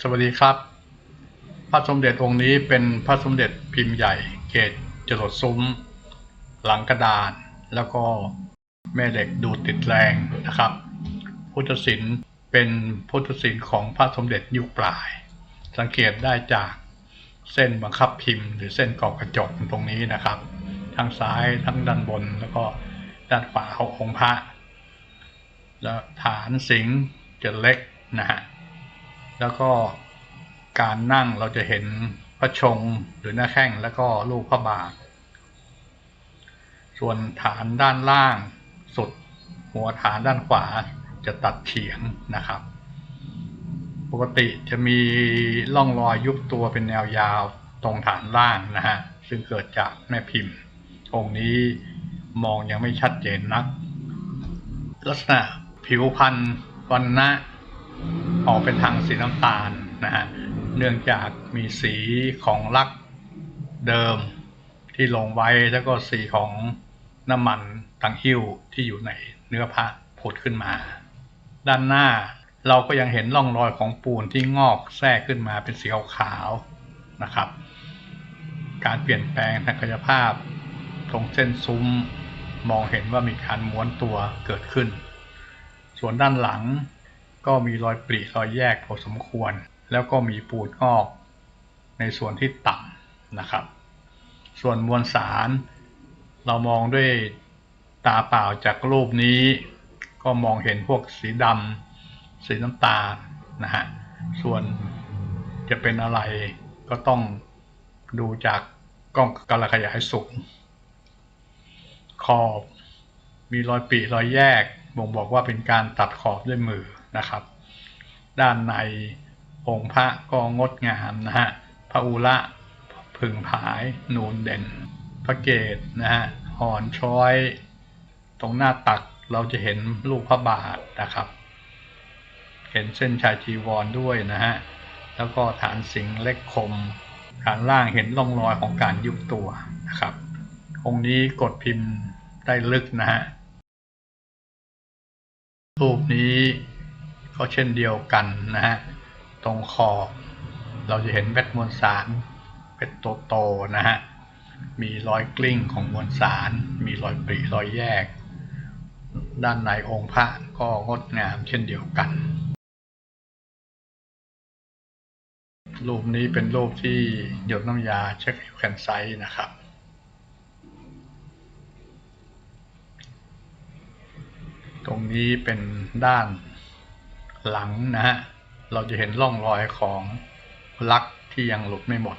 สวัสดีครับ พระสมเด็จองค์นี้เป็นพระสมเด็จพิมพ์ใหญ่ เกตจรดซุ้ม หลังกระดาน แล้วก็แม่เหล็กดูดติดแรงนะครับ พุทธศิลป์เป็นพุทธศิลป์ของพระสมเด็จยุคปลาย สังเกตได้จากเส้นบังคับพิมพ์หรือเส้นกรอบกระจกตรงนี้นะครับทั้งซ้ายทั้งด้านบนแล้วก็ด้านขวาขององค์พระ แล้วฐานสิงจะเล็กนะฮะ แล้วก็การนั่งเราจะเห็นพระชงหรือหน้าแข้งแล้วก็ลูกพระบาท ส่วนฐานด้านล่างสุด หัวฐานด้านขวาจะตัดเฉียงนะครับ ปกติจะมีร่องรอยยุบตัวเป็นแนวยาวตรงฐานล่างนะฮะ ซึ่งเกิดจากแม่พิมพ์ องค์นี้มองยังไม่ชัดเจนนัก ลักษณะผิวพรรณวันนะ ออกเป็นทางสีน้ำตาลนะฮะเนื่องจากมีสีของลักเดิมที่ลงไว้แล้วก็สีของน้ำมันตังหิ้วที่อยู่ในเนื้อพระผุดขึ้นมา ด้านหน้าเราก็ยังเห็นร่องรอยของปูนที่งอกแทรกขึ้นมาเป็นสีขาวๆนะครับ การเปลี่ยนแปลงทางกายภาพ ตรงเส้นซุ้มมองเห็นว่ามีการม้วนตัวเกิดขึ้น ส่วนด้านหลัง ก็มีรอยปริรอยแยกพอสมควร แล้วก็มีปูดงอก ในส่วนที่ต่ำนะครับ ส่วนมวลสาร เรามองด้วยตาเปล่าจากรูปนี้ ก็มองเห็นพวกสีดำสีน้ำตาลนะฮะส่วนจะเป็นอะไรก็ต้องดูจากกล้องกระขยายสูงขอบมีรอยปริรอยแยกบ่งบอกว่าเป็นการตัดขอบด้วยมือ นะครับ ด้านในองค์พระก็งดงามนะฮะพระอุระผึ่งผายนูนเด่น พระเกศนะฮะห่อนช้อย ตรงหน้าตักเราจะเห็นลูกพระบาทนะครับ เห็นเส้นชายจีวรด้วยนะฮะแล้วก็ฐานสิงเล็กคม ฐานล่างเห็นร่องรอยของการยุบตัวนะครับ องค์นี้กดพิมพ์ได้ลึกนะฮะรูปนี้ ก็เช่นเดียวกันนะฮะ ตรงขอบเราจะเห็นเม็ดมวลสารเป็นโตๆนะฮะ มีรอยกลิ้งของมวลสาร มีรอยปริรอยแยก ด้านในองค์พระก็งดงามเช่นเดียวกัน รูปนี้เป็นรูปที่หยดน้ำยาเช็คแคนไซต์นะครับตรงนี้เป็นด้าน หลังนะฮะเราจะเห็นร่องรอยของลักที่ยังหลุดไม่หมด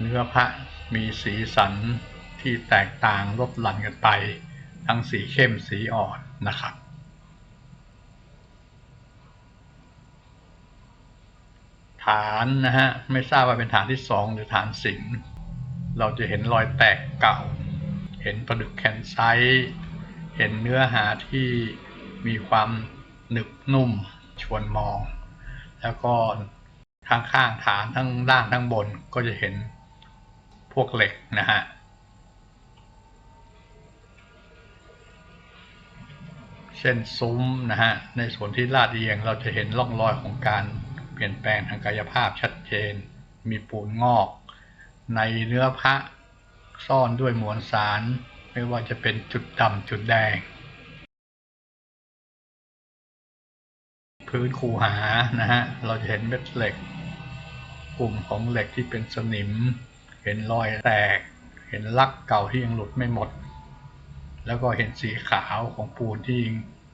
เนื้อพระมีสีสันที่แตกต่างลดหลั่นกันไป ทั้งสีเข้มสีอ่อนนะครับ ฐานนะฮะไม่ทราบว่าเป็นฐานที่สองหรือฐานสิงเราจะเห็นรอยแตกเก่า เห็นประดุกแคนไซต์ เห็นเนื้อหาที่มีความหนึบนุ่มชวนมอง แล้วก็ข้างข้างๆฐานทั้งล่างทั้งบนก็จะเห็นพวกเหล็กนะฮะเส้นซุ้มนะฮะในส่วนที่ลาดเอียงเราจะเห็นร่องรอยของการเปลี่ยนแปลงทางกายภาพชัดเจน มีปูนงอก ในเนื้อพระซ่อนด้วยมวลสาร ไม่ว่าจะเป็นจุดดำจุดแดง พื้นคูหานะฮะ เราจะเห็นเม็ดเหล็ก กลุ่มของเหล็กที่เป็นสนิม เห็นรอยแตก เห็นลักเก่าที่ยังหลุดไม่หมด แล้วก็เห็นสีขาวของปูนที่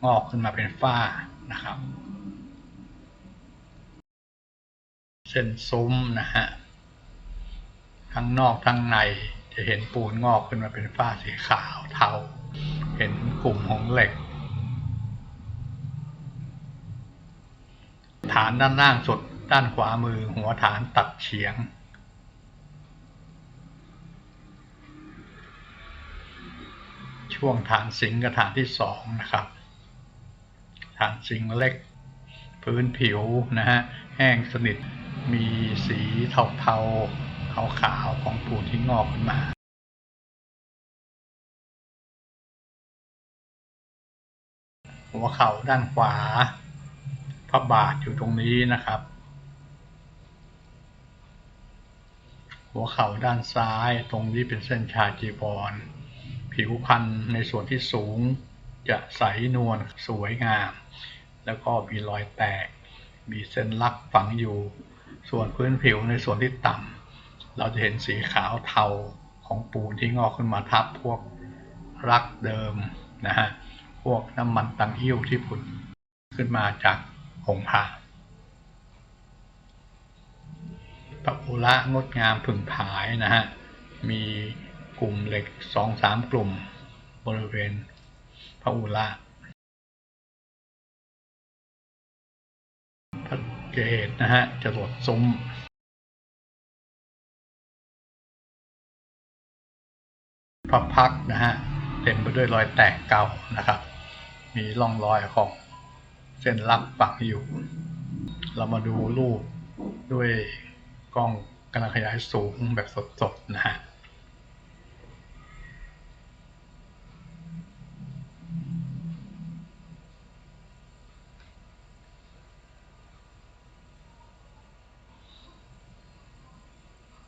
งอกขึ้นมาเป็นฝ้านะครับ เส้นซุ้มนะฮะทั้งนอกทั้งใน จะเห็นปูนงอกขึ้นมาเป็นฝ้าสีขาวเทา เห็นกลุ่มของเหล็ก ฐานด้านล่างสุดด้านขวามือหัวฐานตัดเฉียง ช่วงฐานสิงกับฐานที่สองนะครับ ฐานสิงห์เล็ก พื้นผิวนะฮะแห้งสนิทมีสีเทาๆ ขาวๆของปูนที่งอกขึ้นมาหัวเข่าด้านขวา พระบาทอยู่ตรงนี้นะครับ หัวเข่าด้านซ้ายตรงนี้เป็นเส้นชาจีบอลผิวพรรณในส่วนที่สูงจะใสนวลสวยงาม แล้วก็มีรอยแตก มีเส้นลักฝังอยู่ ส่วนพื้นผิวในส่วนที่ต่ำ เราจะเห็นสีขาวเทาของปูนที่งอกขึ้นมาทับพวกรักเดิมนะฮะ พวกน้ำมันตังอิ่วที่ผุดขึ้นมาจากผงผาพระอุระงดงามผึ่งผายนะฮะ มีกลุ่มเหล็กสองสามกลุ่มบริเวณพระอุระพระเกศนะฮะจรดซุ้ม พระพักนะฮะเต็มไปด้วยรอยแตกเก่านะครับ มีร่องรอยของเส้นลักปักอยู่ เรามาดูรูปด้วยกล้องกำลังขยายสูงแบบสดๆนะฮะ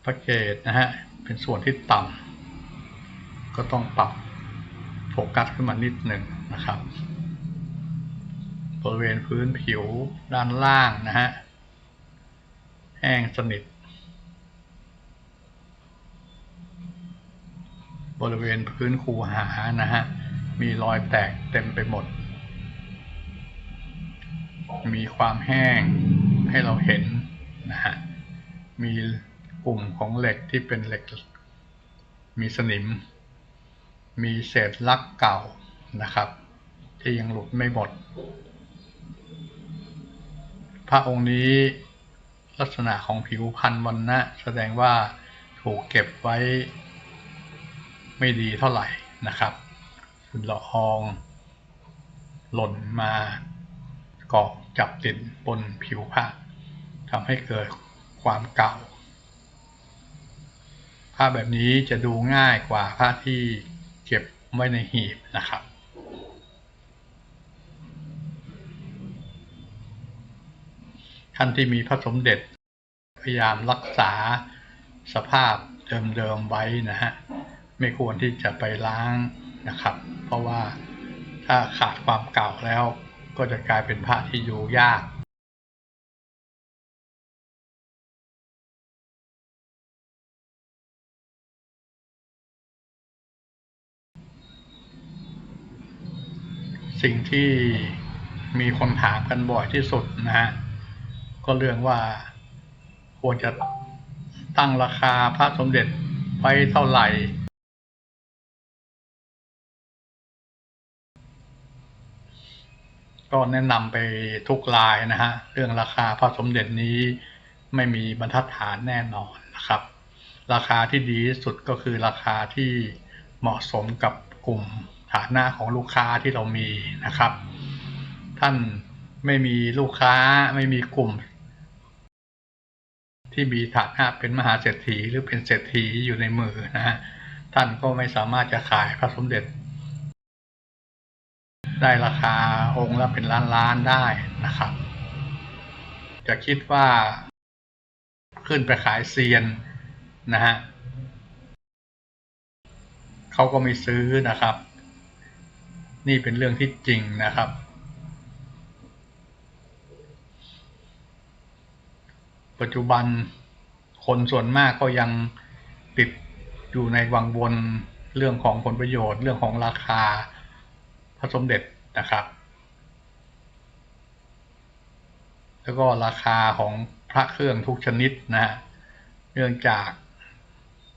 พระเกตนะฮะเป็นส่วนที่ต่ำ ก็ต้องปรับโฟกัสขึ้นมานิดหนึ่งนะครับบริเวณพื้นผิวด้านล่างนะฮะแห้งสนิท บริเวณพื้นคูหานะฮะมีรอยแตกเต็มไปหมด มีความแห้งให้เราเห็นนะฮะมีกลุ่มของเหล็กที่เป็นเหล็ก มีสนิม มีเศษลักเก่านะครับ ที่ยังหลุดไม่หมด พระองค์นี้ลักษณะของผิวพันธ์วันนะแสดงว่าถูกเก็บไว้ ไม่ดีเท่าไหร่นะครับฝุ่นละออง หล่นมาเกาะจับติดบนผิวพระทำให้เกิดความเก่าผ้าแบบนี้จะดูง่ายกว่าผ้าที่ เก็บไว้ในหีบนะครับ ท่านที่มีพระสมเด็จ พยายามรักษาสภาพเดิมๆไว้นะฮะ ไม่ควรที่จะไปล้างนะครับ เพราะว่าถ้าขาดความเก่าแล้วก็จะกลายเป็นพระที่อยู่ยาก สิ่งที่มีคนถามกันบ่อยที่สุดนะฮะก็เรื่องว่าควรจะตั้งราคาพระสมเด็จไว้เท่าไหร่ ก็แนะนำไปทุกรายนะฮะเรื่องราคาพระสมเด็จนี้ไม่มีบรรทัดฐานแน่นอนนะครับ ราคาที่ดีที่สุดก็คือราคาที่เหมาะสมกับกลุ่ม ฐานะของลูกค้าที่เรามีนะครับ ท่านไม่มีลูกค้าไม่มีกลุ่ม ที่มีฐานะเป็นมหาเศรษฐีหรือเป็นเศรษฐีอยู่ในมือนะฮะท่านก็ไม่สามารถจะขายพระสมเด็จ ได้ราคาองค์ละเป็นล้านล้านได้นะครับ จะคิดว่าขึ้นไปขายเซียนนะฮะเขาก็ไม่ซื้อนะครับ นี่เป็นเรื่องที่จริงนะครับ ปัจจุบันคนส่วนมากก็ยังติดอยู่ในวังวนเรื่องของผลประโยชน์ เรื่องของราคาพระสมเด็จนะครับ แล้วก็ราคาของพระเครื่องทุกชนิดนะฮะเนื่องจาก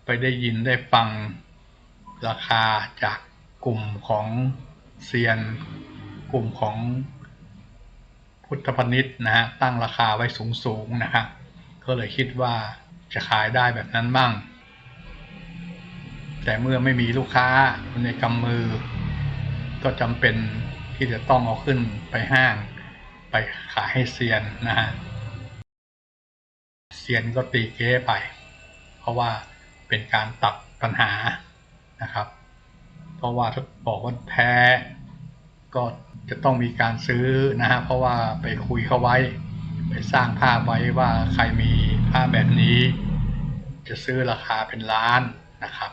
ไปได้ยินได้ฟังราคาจากกลุ่มของ เซียนกลุ่มของพุทธพณิชย์นะฮะตั้งราคาไว้สูงๆนะฮะก็เลยคิดว่าจะขายได้แบบนั้นบ้าง แต่เมื่อไม่มีลูกค้าในกำมือ ก็จำเป็นที่จะต้องเอาขึ้นไปห้าง ไปขายให้เซียนนะฮะเซียนก็ตีเก้ไป เพราะว่าเป็นการตัดปัญหานะครับ เพราะว่าถ้าบอกว่าแท้ก็จะต้องมีการซื้อนะฮะเพราะว่าไปคุยเขาไว้ ไปสร้างภาพไว้ว่าใครมีภาพแบบนี้ จะซื้อราคาเป็นล้านนะครับ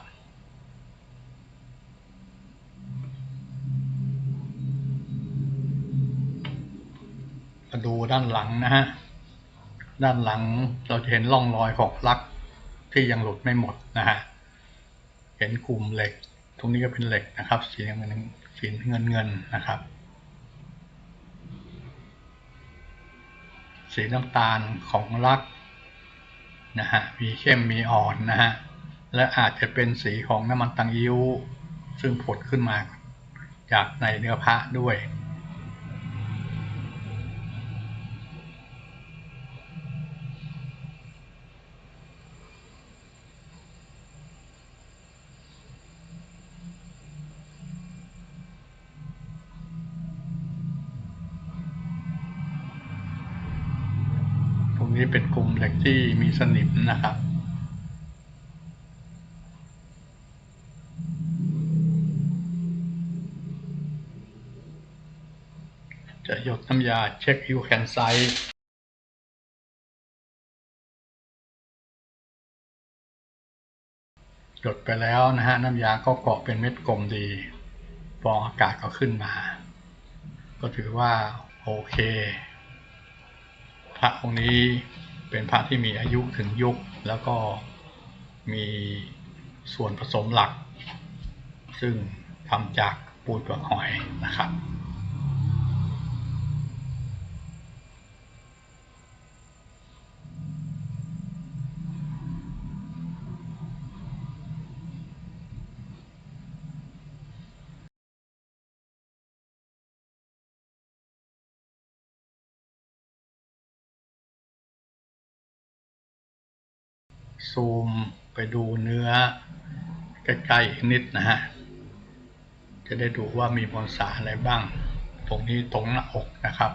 มาดูด้านหลังนะฮะด้านหลังเราจะเห็นร่องรอยของลักที่ยังหลุดไม่หมดนะฮะเห็นกลุ่มเหล็ก รงนี้ก็เป็นเหล็กนะครับ สีเงินสีเงินเงินนะครับ สีน้ำตาลของลักนะฮะมีเข้มมีอ่อนนะฮะและอาจจะเป็นสีของน้ำมันตังยิ้วซึ่งผดขึ้นมาจากในเนื้อพระด้วย นี้เป็นกลุ่มเหล็กที่มีสนิมนะครับ จะหยดน้ำยาเช็คยูแคนไซต์หยดไปแล้วนะฮะน้ำยาก็เกาะเป็นเม็ดกลมดีฟองอากาศก็ขึ้นมา ก็ถือว่าโอเค พระองค์นี้เป็นพระที่มีอายุถึงยุค แล้วก็มีส่วนผสมหลัก ซึ่งทำจากปูนเปลือกหอยนะครับ ซูมไปดูเนื้อใกล้ๆอีกนิดนะฮะ จะได้ดูว่ามีมวลสารอะไรบ้าง ตรงนี้ตรงหน้าอกนะครับ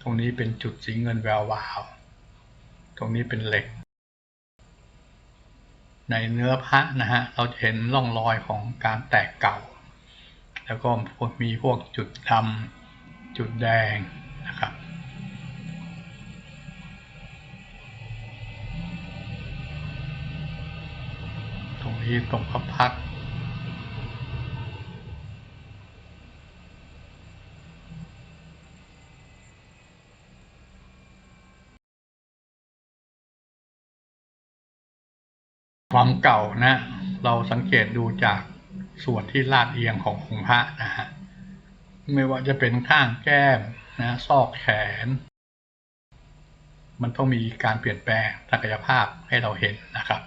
ตรงนี้เป็นจุดสีเงินแวววาว ตรงนี้เป็นเหล็ก ในเนื้อพระนะฮะ เราจะเห็นร่องรอยของการแตกเก่า แล้วก็มีพวกจุดดำจุดแดงนะครับ ตรงนี้ตรงพระพักความเก่านะ เราสังเกตดูจากส่วนที่ลาดเอียงขององค์พระนะฮะไม่ว่าจะเป็นข้างแก้มนะซอกแขน มันต้องมีการเปลี่ยนแปลงศักยภาพให้เราเห็นนะครับ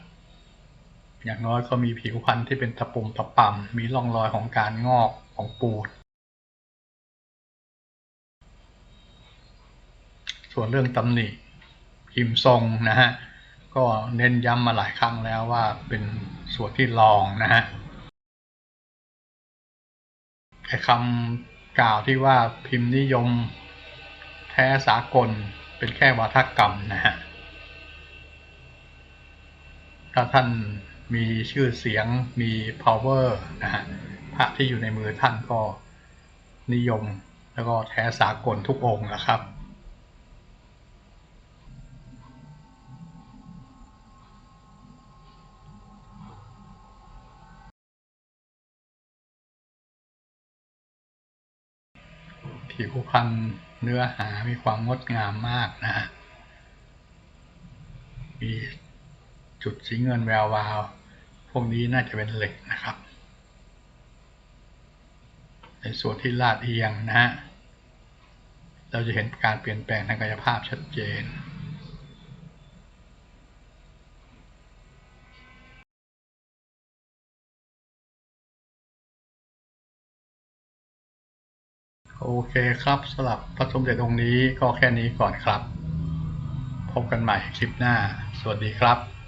อย่างน้อยก็มีผิวพรรณที่เป็นตะปุ่มตะป่ำมีร่องรอยของการงอกของปูด ส่วนเรื่องตำหนิพิมพ์ทรงนะฮะ ก็เน้นย้ำมาหลายครั้งแล้วว่าเป็นส่วนที่รองนะฮะไอ้คำกล่าวที่ว่าพิมพ์นิยมแท้สากลเป็นแค่วาทกรรมนะฮะถ้าท่าน มีชื่อเสียงมี power นะฮะพระที่อยู่ในมือท่านก็นิยมแล้วก็แท้สากลทุกองค์นะครับผิวพรรณเนื้อหามีความงดงามมากนะฮะมีจุดสีเงินแวววาว พวกนี้น่าจะเป็นเหล็กนะครับ ในส่วนที่ลาดเอียงนะฮะ เราจะเห็นการเปลี่ยนแปลงทางกายภาพชัดเจนโอเคครับสำหรับพระสมเด็จองค์นี้ก็แค่นี้ก่อนครับ พบกันใหม่คลิปหน้า สวัสดีครับ